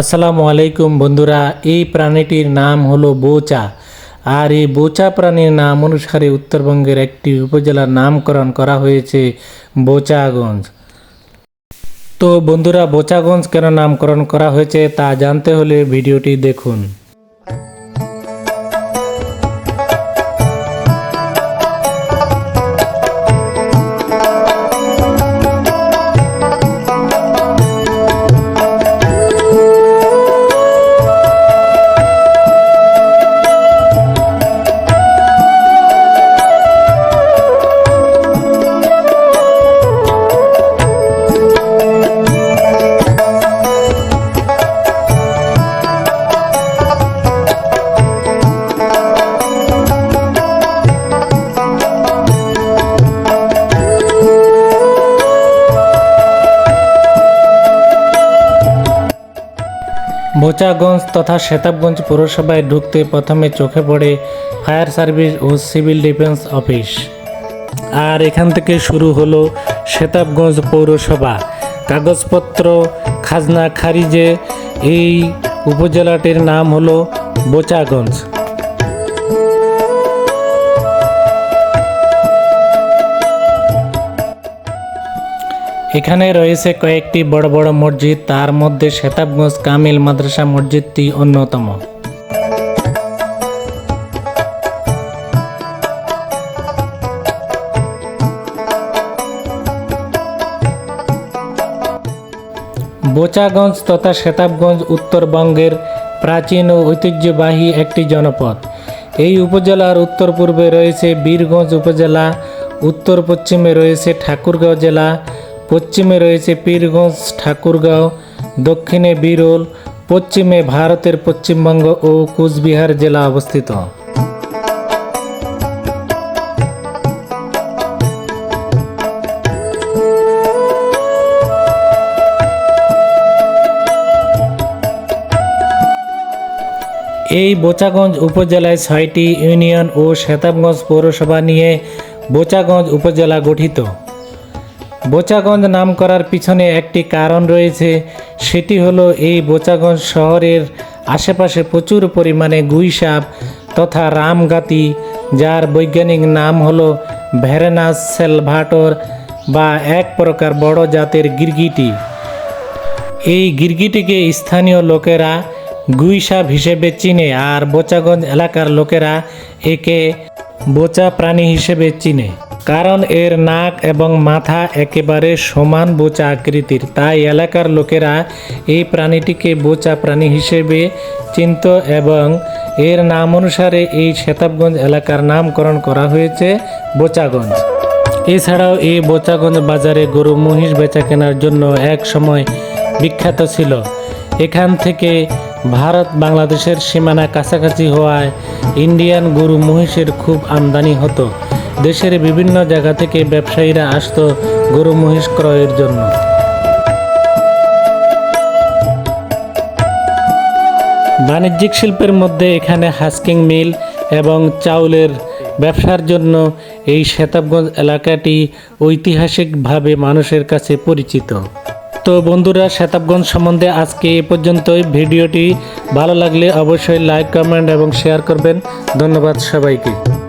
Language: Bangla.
আসসালামু আলাইকুম বন্ধুরা, এই প্রাণীটির নাম হলো বোচা। আর এই বোচা প্রাণীর নাম অনুসারে উত্তরবঙ্গের একটি উপজেলার নামকরণ করা হয়েছে বোচাগঞ্জ। তো বন্ধুরা, বোচাগঞ্জ কেন নামকরণ করা হয়েছে তা জানতে হলে ভিডিওটি দেখুন। বোচাগঞ্জ তথা সেতাবগঞ্জ পৌরসভায় ঢুকতে প্রথমে চোখে পড়ে ফায়ার সার্ভিস ও সিভিল ডিফেন্স অফিস। আর এখান থেকে শুরু হলো সেতাবগঞ্জ পৌরসভা। কাগজপত্র, খাজনা, খারিজে এই উপজেলাটির নাম হলো বোচাগঞ্জ এখানে রয়েছে কয়েকটি বড় বড় মসজিদ, তার মধ্যে শেতাবগঞ্জ কামিল মাদ্রাসা মসজিদটি অন্যতম। বোচাগঞ্জ তথা শেতাবগঞ্জ উত্তরবঙ্গের প্রাচীন ও ঐতিহ্যবাহী একটি জনপদ। এই উপজেলার উত্তর পূর্বে রয়েছে বীরগঞ্জ উপজেলা উত্তর পশ্চিমে রয়েছে ঠাকুরগাঁও জেলা পশ্চিমে রয়েছে পীরগঞ্জ, ঠাকুরগাঁও, দক্ষিণে বিরল, পশ্চিমে ভারতের পশ্চিমবঙ্গ ও কুচবিহার জেলা অবস্থিত। এই বোচাগঞ্জ উপজেলায় ছয়টি ইউনিয়ন ও শেতাবগঞ্জ পৌরসভা নিয়ে বোচাগঞ্জ উপজেলা গঠিত। বোচাগঞ্জ নাম করার পিছনে একটি কারণ রয়েছে। সেটি হলো এই বোচাগঞ্জ শহরের আশেপাশে প্রচুর পরিমাণে গুইসাপ তথা রামগাতি, যার বৈজ্ঞানিক নাম হলো ভ্যারেনাস সেলভাটর বা এক প্রকার বড় জাতের গিরগিটি। এই গিরগিটিকে স্থানীয় লোকেরা গুইসাপ হিসেবে চিনে আর বোচাগঞ্জ এলাকার লোকেরা একে বোচা প্রাণী হিসেবে চিনে। কারণ এর নাক এবং মাথা একেবারে সমান বোচা আকৃতির। তাই এলাকার লোকেরা এই প্রাণীটিকে বোচা প্রাণী হিসেবে চিনত এবং এর নাম অনুসারে এই শেতাবগঞ্জ এলাকার নামকরণ করা হয়েছে বোচাগঞ্জ। এছাড়াও এই বোচাগঞ্জ বাজারে গরু মহিষ বেচা কেনার জন্য এক সময় বিখ্যাত ছিল। এখান থেকে ভারত বাংলাদেশের সীমানা কাছাকাছি হওয়ায় ইন্ডিয়ান গরু মহিষের খুব আমদানি হতো। দেশের বিভিন্ন জায়গা থেকে ব্যবসায়ীরা আসতো গরু মহিষ ক্রয়ের জন্য। বাণিজ্যিক শিল্পের মধ্যে এখানে হাস্কিং মিল এবং চাউলের ব্যবসার জন্য এই শেতাবগঞ্জ এলাকাটি ঐতিহাসিকভাবে মানুষের কাছে পরিচিত। তো বন্ধুরা শেতাবগঞ্জ সম্বন্ধে আজকে এ পর্যন্তই। ভিডিওটি ভালো লাগলে অবশ্যই লাইক, কমেন্ট এবং শেয়ার করবেন। ধন্যবাদ সবাইকে।